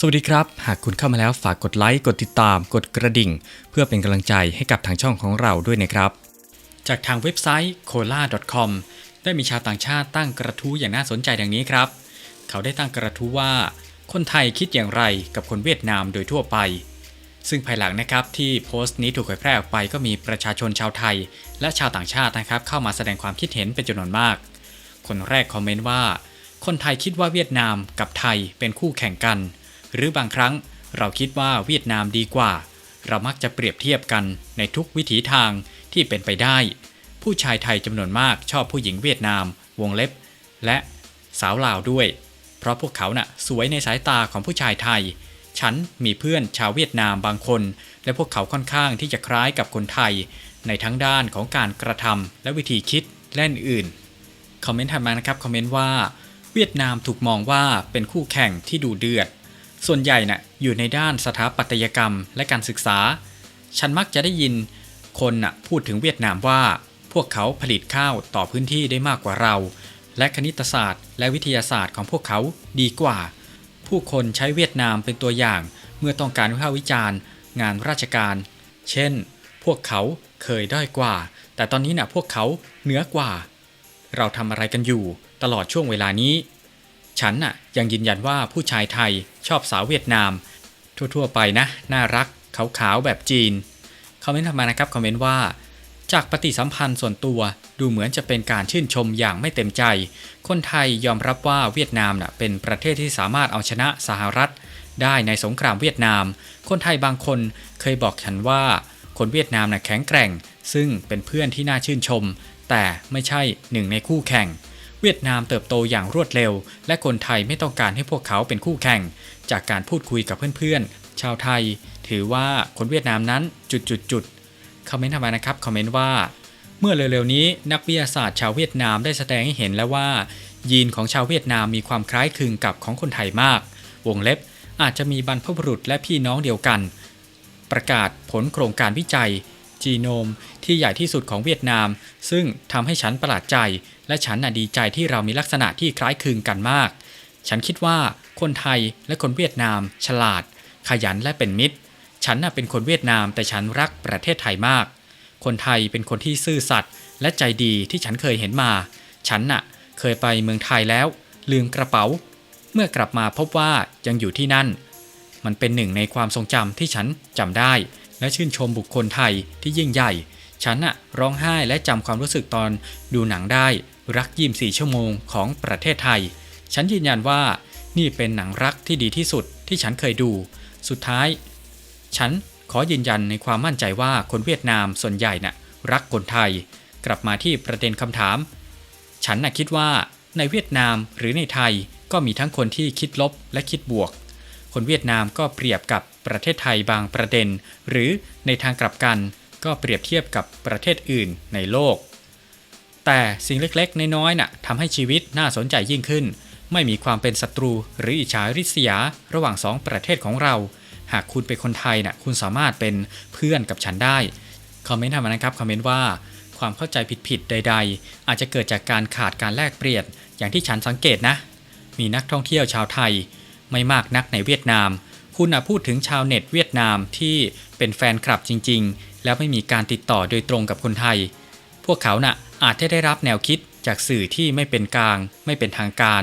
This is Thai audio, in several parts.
สวัสดีครับ หากคุณเข้ามาแล้วฝากกดไลค์ กดติดตาม กดกระดิ่ง เพื่อเป็นกำลังใจให้กับทางช่องของเราด้วยนะครับ จากทางเว็บไซต์ cola.com ได้มีชาวต่างชาติตั้งกระทู้อย่างน่าสนใจดังนี้ครับ เขาได้ตั้งกระทู้ว่า คนไทยคิดอย่างไรกับคนเวียดนามโดยทั่วไป ซึ่งภายหลังนะครับที่โพสต์นี้ถูกเผยแพร่ออกไปก็มีประชาชนชาวไทย และชาวต่างชาตินะครับเข้ามาแสดงความคิดเห็นเป็นจำนวนมาก คนแรกคอมเมนต์ว่า คนไทยคิดว่าเวียดนามกับไทยเป็นคู่แข่งกัน หรือบางครั้งเราคิดว่าเวียดนามดีกว่า เรามักจะเปรียบเทียบกันในทุกวิถีทางที่เป็นไปได้ ผู้ชายไทยจำนวนมากชอบผู้หญิงเวียดนาม วงเล็บ และสาวลาวด้วย เพราะพวกเขาน่ะสวยในสายตาของผู้ชายไทย ฉันมีเพื่อนชาวเวียดนามบางคน และพวกเขาค่อนข้างที่จะคล้ายกับคนไทย ในทั้งด้านของการกระทำและวิธีคิดและอื่นคอมเมนต์ถัดมานะครับคอมเมนต์ว่าเวียดนามถูกมองว่าเป็นคู่แข่งที่ดูเดือด ส่วนใหญ่น่ะอยู่ในด้านสถาปัตยกรรมและการศึกษา ฉันมักจะได้ยินคนน่ะพูดถึงเวียดนามว่า พวกเขาผลิตข้าวต่อพื้นที่ได้มากกว่าเรา และคณิตศาสตร์ และวิทยาศาสตร์ของพวกเขาดีกว่า ผู้คนใช้เวียดนามเป็นตัวอย่าง เมื่อต้องการวิพากษ์วิจารณ์ งานราชการ เช่น พวกเขาเคยด้อยกว่า แต่ตอนนี้น่ะพวกเขาเหนือกว่า เราทำอะไรกันอยู่ ตลอดช่วงเวลานี้ ฉันน่ะยังยืนยันว่าผู้ชายไทยชอบสาวเวียดนาม ทั่วๆไปนะ น่ารักขาวๆแบบจีนคอมเมนต์ทำมานะครับคอมเมนต์ว่า จากปฏิสัมพันธ์ส่วนตัวดูเหมือนจะเป็นการชื่นชมอย่างไม่เต็มใจ คนไทยยอมรับว่าเวียดนามน่ะเป็นประเทศที่สามารถเอาชนะสหรัฐ ได้ในสงครามเวียดนาม คนไทยบางคนเคยบอกฉันว่า คนเวียดนามน่ะแข็งแกร่ง ซึ่งเป็นเพื่อนที่น่าชื่นชม แต่ไม่ใช่หนึ่งในคู่แข่ง เวียดนามเติบโตอย่างรวดเร็ว และคนไทยไม่ต้องการให้พวกเขาเป็นคู่แข่ง จากการพูดคุยกับเพื่อนๆ ชาวไทย ถือว่าคนเวียดนามนั้นจุดๆๆคอมเมนต์ทำไมนะครับคอมเมนต์ว่า เมื่อเร็วๆนี้นักวิทยาศาสตร์ชาวเวียดนามได้แสดงให้เห็นแล้วว่า ยีนของชาวเวียดนามมีความคล้ายคลึงกับของคนไทยมาก วงเล็บอาจจะมีบรรพบุรุษและพี่น้องเดียวกัน ประกาศผลโครงการวิจัย จีโนม ที่ใหญ่ที่สุดของเวียดนาม ซึ่งทำให้ฉันประหลาดใจ และฉันน่ะดีใจที่เรามีลักษณะที่คล้ายคลึงกันมาก ฉันคิดว่าคนไทยและคนเวียดนาม ฉลาด ขยันและเป็นมิตร ฉันน่ะเป็นคนเวียดนามแต่ฉันรักประเทศไทยมาก คนไทยเป็นคนที่ซื่อสัตย์และใจดีที่ฉันเคยเห็นมา ฉันน่ะเคยไปเมืองไทยแล้ว ลืมกระเป๋า เมื่อกลับมาพบว่ายังอยู่ที่นั่น มันเป็นหนึ่งในความทรงจำที่ฉันจำได้ และชื่นชมบุคคลไทยที่ยิ่งใหญ่ ฉันน่ะร้องไห้และจำความรู้สึกตอนดูหนังได้รักยิมสี่ชั่วโมงของประเทศไทย ฉันยืนยันว่านี่เป็นหนังรักที่ดีที่สุดที่ฉันเคยดู สุดท้าย ฉันขอยืนยันในความมั่นใจว่าคนเวียดนามส่วนใหญ่น่ะรักคนไทย กลับมาที่ประเด็นคำถาม ฉันน่ะคิดว่าในเวียดนามหรือในไทยก็มีทั้งคนที่คิดลบและคิดบวก คนเวียดนามก็เปรียบกับประเทศไทยบางประเด็น หรือในทางกลับกันก็เปรียบเทียบกับประเทศอื่นในโลก แต่สิ่งเล็กๆ น้อยๆน่ะทำให้ชีวิตน่าสนใจยิ่งขึ้น ไม่มีความเป็นศัตรูหรืออิจฉาริษยาระหว่างสองประเทศของเรา หากคุณเป็นคนไทยน่ะคุณสามารถเป็นเพื่อนกับฉันได้คอมเมนต์ทำนะครับคอมเมนต์ว่าความเข้าใจผิดๆใด ๆ อาจจะเกิดจากการขาดการแลกเปลี่ยนอย่างที่ฉันสังเกตนะ มีนักท่องเที่ยวชาวไทย ไม่มากนักในเวียดนาม คุณน่ะพูดถึงชาวเน็ตเวียดนามที่เป็นแฟนคลับจริง ๆ แล้วไม่มีการติดต่อโดยตรงกับคนไทย พวกเขาน่ะอาจจะได้รับแนวคิดจากสื่อที่ไม่เป็นกลาง ไม่เป็นทางการ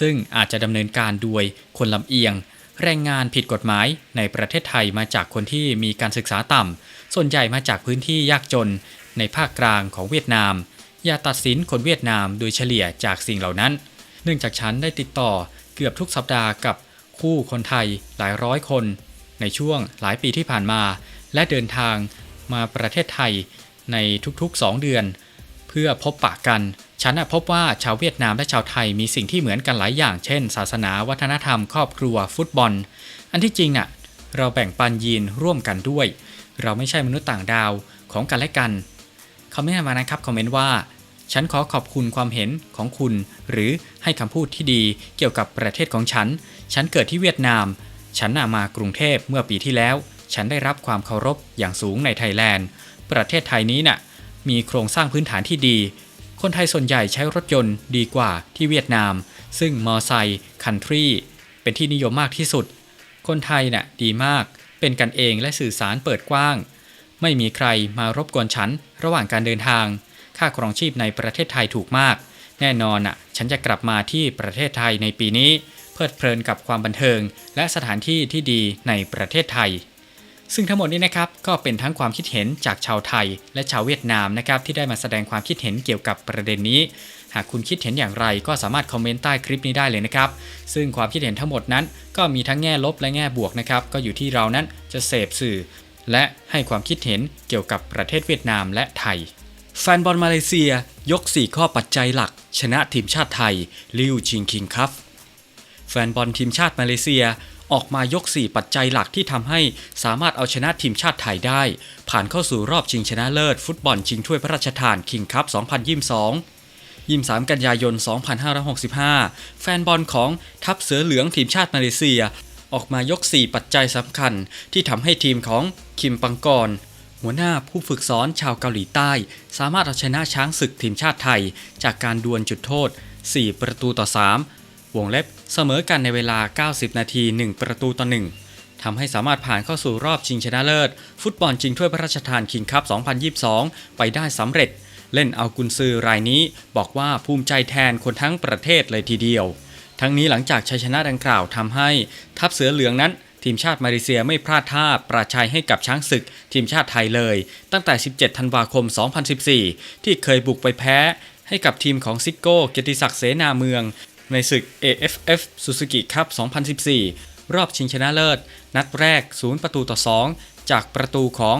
ซึ่งอาจจะดำเนินการโดยคนลำเอียง แรงงานผิดกฎหมายในประเทศไทยมาจากคนที่มีการศึกษาต่ำส่วนใหญ่มาจากพื้นที่ยากจน ในภาคกลางของเวียดนาม อย่าตัดสินคนเวียดนามโดยเฉลี่ยจากสิ่งเหล่านั้น เนื่องจากฉันได้ติดต่อ กือบทุกสัปดาห์กับคู่คนไทยหลายร้อยคน ในช่วงหลายปีที่ผ่านมา และเดินทางมาประเทศไทยในทุกๆ 2 เดือน เพื่อพบปะกัน ฉันพบว่าชาวเวียดนามและชาวไทยมีสิ่งที่เหมือนกันหลายอย่าง เช่น ศาสนาวัฒนธรรม ครอบครัว ฟุตบอล อันที่จริงน่ะเราแบ่งปันยีนร่วมกันด้วย เราไม่ใช่มนุษย์ต่างดาวของกันและกันคอมเมนต์มานะครับคอมเมนต์ว่า ฉันขอขอบคุณความเห็นของคุณ หรือให้คำพูดที่ดีเกี่ยวกับประเทศของฉัน ฉันเกิดที่เวียดนาม ฉันน่ะมากรุงเทพเมื่อปีที่แล้ว ฉันได้รับความเคารพอย่างสูงในไทยแลนด์ ประเทศไทยนี้น่ะ มีโครงสร้างพื้นฐานที่ดี คนไทยส่วนใหญ่ใช้รถยนต์ดีกว่าที่เวียดนาม ซึ่งมอไซค์คันทรีเป็นที่นิยมมากที่สุด คนไทยน่ะดีมาก เป็นกันเองและสื่อสารเปิดกว้าง ไม่มีใครมารบกวนฉันระหว่างการเดินทาง ค่าครองชีพในประเทศไทยถูกมาก แน่นอนน่ะฉันจะกลับมาที่ประเทศไทยในปีนี้ เพลิดเพลินกับความบันเทิง และสถานที่ที่ดีในประเทศไทย ซึ่งทั้งหมดนี้นะครับก็เป็นทั้งความคิดเห็นจากชาวไทย และชาวเวียดนามนะครับที่ได้มาแสดงความคิดเห็นเกี่ยวกับประเด็นนี้หากคุณคิดเห็นอย่างไรก็สามารถคอมเมนต์ใต้คลิปนี้ได้เลยนะครับ ซึ่งความคิดเห็นทั้งหมดนั้น ก็มีทั้งแง่ลบและแง่บวกนะครับ ก็อยู่ที่เรานั้นจะเสพสื่อ และให้ความคิดเห็นเกี่ยวกับประเทศเวียดนามและไทย แฟนบอลมาเลเซียยก 4 ข้อปัจจัยหลัก ชนะทีมชาติไทย ลิวชิงคิงครับ แฟนบอลทีมชาติมาเลเซียออกมายก 4 ปัจจัยหลักที่ทำให้สามารถเอาชนะทีมชาติไทยได้ ผ่านเข้าสู่รอบชิงชนะเลิศ ฟุตบอลชิงถ้วยพระราชทานคิงคัพ 2022 23 กันยายน 2565 แฟนบอลของทัพเสือเหลืองทีมชาติมาเลเซีย ออกมายก 4 ปัจจัยสำคัญที่ทำให้ทีมของคิมปังกร หัวหน้าผู้ฝึกสอนชาวเกาหลีใต้ สามารถเอาชนะช้างศึกทีมชาติไทย จากการดวลจุดโทษ 4 ประตูต่อ 3 วงเล็บเสมอกันในเวลา 90 นาที 1 ประตูต่อ 1ทำให้สามารถผ่านเข้าสู่รอบชิงชนะเลิศ ฟุตบอลชิงถ้วยพระราชทานคิงคัพ 2022 ไปได้สำเร็จ เล่นเอากุนซือรายนี้บอกว่าภูมิใจแทนคนทั้งประเทศเลยทีเดียว ทั้งนี้หลังจากชัยชนะดังกล่าวทำให้ทัพเสือเหลืองนั้น ทีมชาติมาเลเซียไม่พลาดท่าประชัยให้กับช้างศึก ทีมชาติไทยเลย ตั้งแต่ 17 ธันวาคม 2014 ที่เคยบุกไปแพ้ ให้กับทีมของซิโก้เกียรติศักดิ์เสนาเมือง ในศึก AFF Suzuki Cup 2014 รอบชิงชนะเลิศ นัดแรก 0 ประตูต่อ 2 จากประตูของ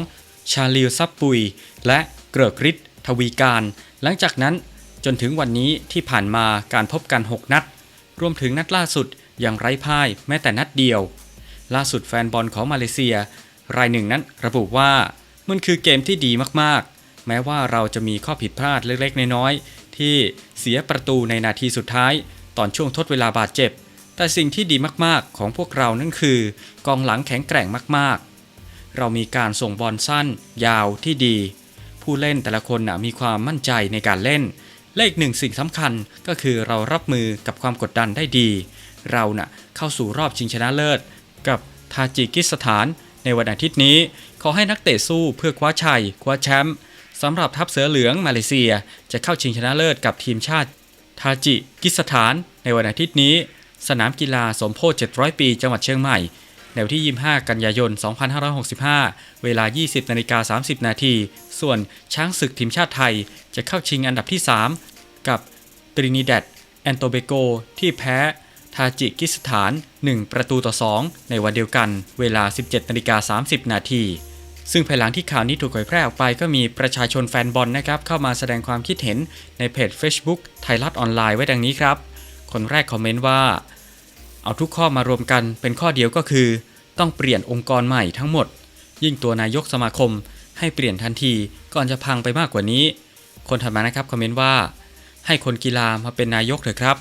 ชาลิลซับปุย และเกริกฤทธิ์ทวีการ หลังจากนั้นจนถึงวันนี้ที่ผ่านมาการพบกัน 6 นัด รวมถึงนัดล่าสุดยังไร้พ่ายแม้แต่นัดเดียว ล่าสุดแฟนบอลของมาเลเซีย รายหนึ่งนั้นระบุว่า มันคือเกมที่ดีมากๆ แม้ว่าเราจะมีข้อผิดพลาดเล็กๆ น้อยๆ ที่เสียประตูในนาทีสุดท้าย ตอนช่วงทดเวลาบาดเจ็บ แต่สิ่งที่ดีมากๆ ของพวกเรานั่นคือกองหลังแข็งแกร่งมากๆ เรามีการส่งบอลสั้น ยาวที่ดี ผู้เล่นแต่ละคนนะมีความมั่นใจในการเล่นและอีกหนึ่งสิ่งสำคัญก็คือเรารับมือกับความกดดันได้ดี เราน่ะเข้าสู่รอบชิงชนะเลิศ กับทาจิกิสถาน ในวันอาทิตย์นี้ ขอให้นักเตะสู้เพื่อคว้าชัย คว้าแชมป์สำหรับทัพเสือเหลืองมาเลเซียจะเข้าชิงชนะเลิศกับทีมชาติ ทาจิกิสถาน ในวันอาทิตย์นี้ สนามกีฬาสมโพธิ700 ปี จังหวัดเชียงใหม่ในวันที่ 25 กันยายน 2565 เวลา 20 นาฬิกา 30 นาที ส่วนช้างศึกทีมชาติไทยจะเข้าชิงอันดับที่ 3 กับตรินิแดดแอนโตเบโกที่แพ้ ทาจิกิสถาน 1 ประตูต่อ 2 ในวันเดียวกัน เวลา 17นาฬิกา30 นาทีซึ่งภายหลังที่ข่าวนี้ถูกเผยแพร่ออกไปก็มีประชาชนแฟนบอลนะครับ เข้ามาแสดงความคิดเห็นในเพจ Facebook ไทยรัฐออนไลน์ไว้ดังนี้ครับ คนแรกคอมเมนต์ว่า เอาทุกข้อมารวมกันเป็นข้อเดียวก็คือ ต้องเปลี่ยนองค์กรใหม่ทั้งหมด ยิ่งตัวนายกสมาคม ให้เปลี่ยนทันทีก่อนจะพังไปมากกว่านี้ คนถัดมานะครับคอมเมนต์ว่า ให้คนกีฬามาเป็นนายกเถอะครับ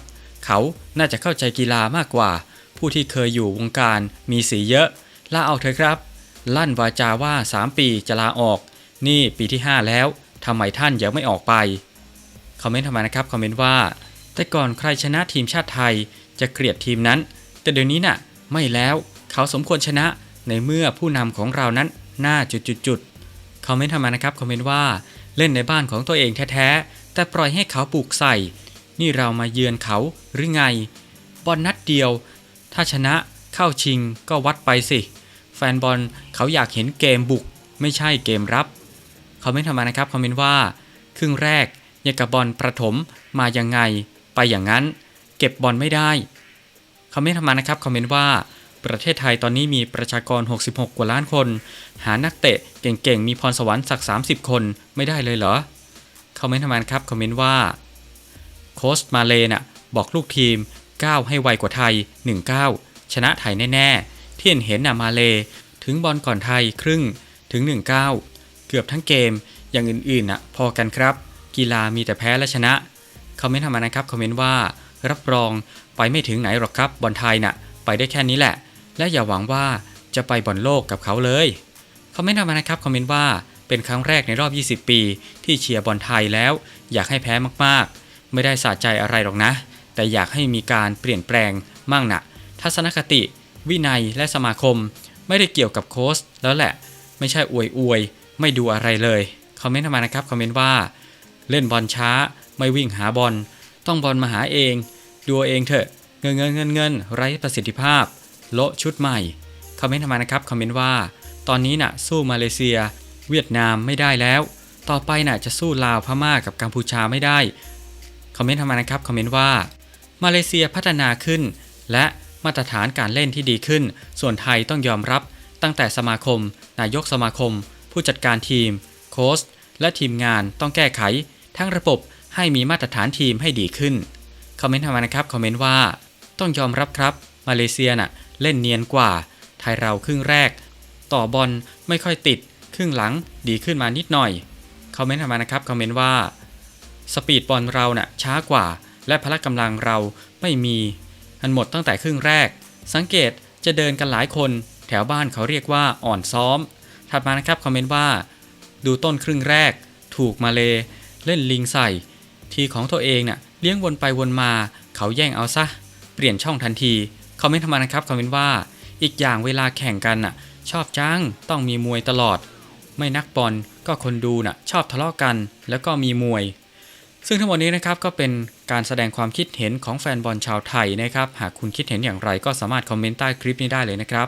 เขาน่าจะเข้าใจกีฬามากกว่า ผู้ที่เคยอยู่วงการมีสีเยอะลาออกเถอะครับ ลั่นวาจาว่า 3 ปีจะลาออก นี่ปีที่ 5 แล้วทำไมท่านยังไม่ออกไป คอมเมนต์ทำไมนะครับ คอมเมนต์ว่า แต่ก่อนใครชนะทีมชาติไทยจะเกลียดทีมนั้น แต่เดี๋ยวนี้น่ะ ไม่แล้วเขาสมควรชนะในเมื่อผู้นำของเรานั้นหน่าจุดๆๆคอมเมนต์ทำไมานะครับ คอมเมนต์ว่าเล่นในบ้านของตัวเองแท้ๆแต่ปล่อยให้เขาปลูกใส่ นี่เรามาเยือนเขาหรือไง บอลนัดเดียว ถ้าชนะเข้าชิงก็วัดไปสิ แฟนบอลเขาอยากเห็นเกมบุก ไม่ใช่เกมรับ คอมเมนต์ทำมานะครับ คอมเมนต์ว่า ครึ่งแรกยังกับบอลประถมมายังไง ไปอย่างนั้น เก็บบอลไม่ได้ คอมเมนต์ทำมานะครับ คอมเมนต์ว่าประเทศไทยตอนนี้มีประชากร 66 กว่าล้านคน หานักเตะเก่งๆ มีพรสวรรค์สัก 30 คนไม่ได้เลยเหรอ คอมเมนต์ทำมานะครับ คอมเมนต์ว่า โค้ชมาเลน่ะบอกลูกทีมก้าวให้ไวกว่าไทย 1-9 ชนะไทยแน่ๆ ที่เห็นเห็นน่ะมาเลถึงบอลก่อนไทยครึ่งถึง 1-9 เกือบทั้งเกมอย่างอื่นๆน่ะพอกันครับ กีฬามีแต่แพ้และชนะ คอมเมนต์ทำมานะครับ คอมเมนต์ว่ารับรองไปไม่ถึงไหนหรอกครับบอลไทยน่ะ ไปได้แค่นี้แหละ และอย่าหวังว่าจะไปบอลโลกกับเขาเลย คอมเมนต์ทำมานะครับ คอมเมนต์ว่าเป็นครั้งแรกในรอบ 20 ปี ที่เชียร์บอลไทยแล้ว อยากให้แพ้มากๆ ไม่ได้สะใจอะไรหรอกนะ แต่อยากให้มีการเปลี่ยนแปลงมั่งนะทัศนคติ วินัยและสมาคม ไม่ได้เกี่ยวกับโค้ชแล้วแหละ ไม่ใช่อวยอวยไม่ดูอะไรเลยคอมเมนต์มานะครับคอมเมนต์ว่า เล่นบอลช้า ไม่วิ่งหาบอล ต้องบอลมาหาเอง ดูเองเถอะ เงินเงินเงินเงินไร้ประสิทธิภาพโละชุดใหม่คอมเมนต์มานะครับคอมเมนต์ว่า ตอนนี้น่ะสู้มาเลเซีย เวียดนามไม่ได้แล้ว ต่อไปน่ะจะสู้ลาวพม่ากับกัมพูชาไม่ได้ อมเมนต์เข้ามานะครับคอมเมนต์ว่า มาเลเซียพัฒนาขึ้น และมาตรฐานการเล่นที่ดีขึ้น ส่วนไทยต้องยอมรับ ตั้งแต่สมาคม นายกสมาคม ผู้จัดการทีม โค้ชและทีมงานต้องแก้ไข ทั้งระบบให้มีมาตรฐานทีมให้ดีขึ้นคอมเมนต์เข้ามานะครับคอมเมนต์ว่า ต้องยอมรับครับ มาเลเซียน่ะเล่นเนียนกว่า ไทยเราครึ่งแรก ต่อบอลไม่ค่อยติด ครึ่งหลังดีขึ้นมานิดหน่อยคอมเมนต์เข้ามานะครับคอมเมนต์ว่า สปีดบอลเราน่ะช้ากว่า และพละกำลังเราไม่มี มันหมดตั้งแต่ครึ่งแรก สังเกตจะเดินกันหลายคนแถวบ้านเขาเรียกว่าอ่อนซ้อม ถัดมานะครับคอมเมนต์ว่า ดูต้นครึ่งแรก ถูกมาเลเล่นลิงใส่ ทีของตัวเองน่ะเลี้ยงวนไปวนมาเขาแย่งเอาซะ เปลี่ยนช่องทันทีคอมเมนต์เข้ามนะครับคอมเมนต์ว่าอีกอย่างเวลาแข่งกันน่ะ ชอบจังต้องมีมวยตลอด ไม่นักบอลก็คนดูน่ะ ชอบทะเลาะกัน แล้วก็มีมวย ซึ่งทั้งหมดนี้นะครับก็เป็นการแสดงความคิดเห็นของแฟนบอลชาวไทยนะครับ หากคุณคิดเห็นอย่างไรก็สามารถคอมเมนต์ใต้คลิปนี้ได้เลยนะครับ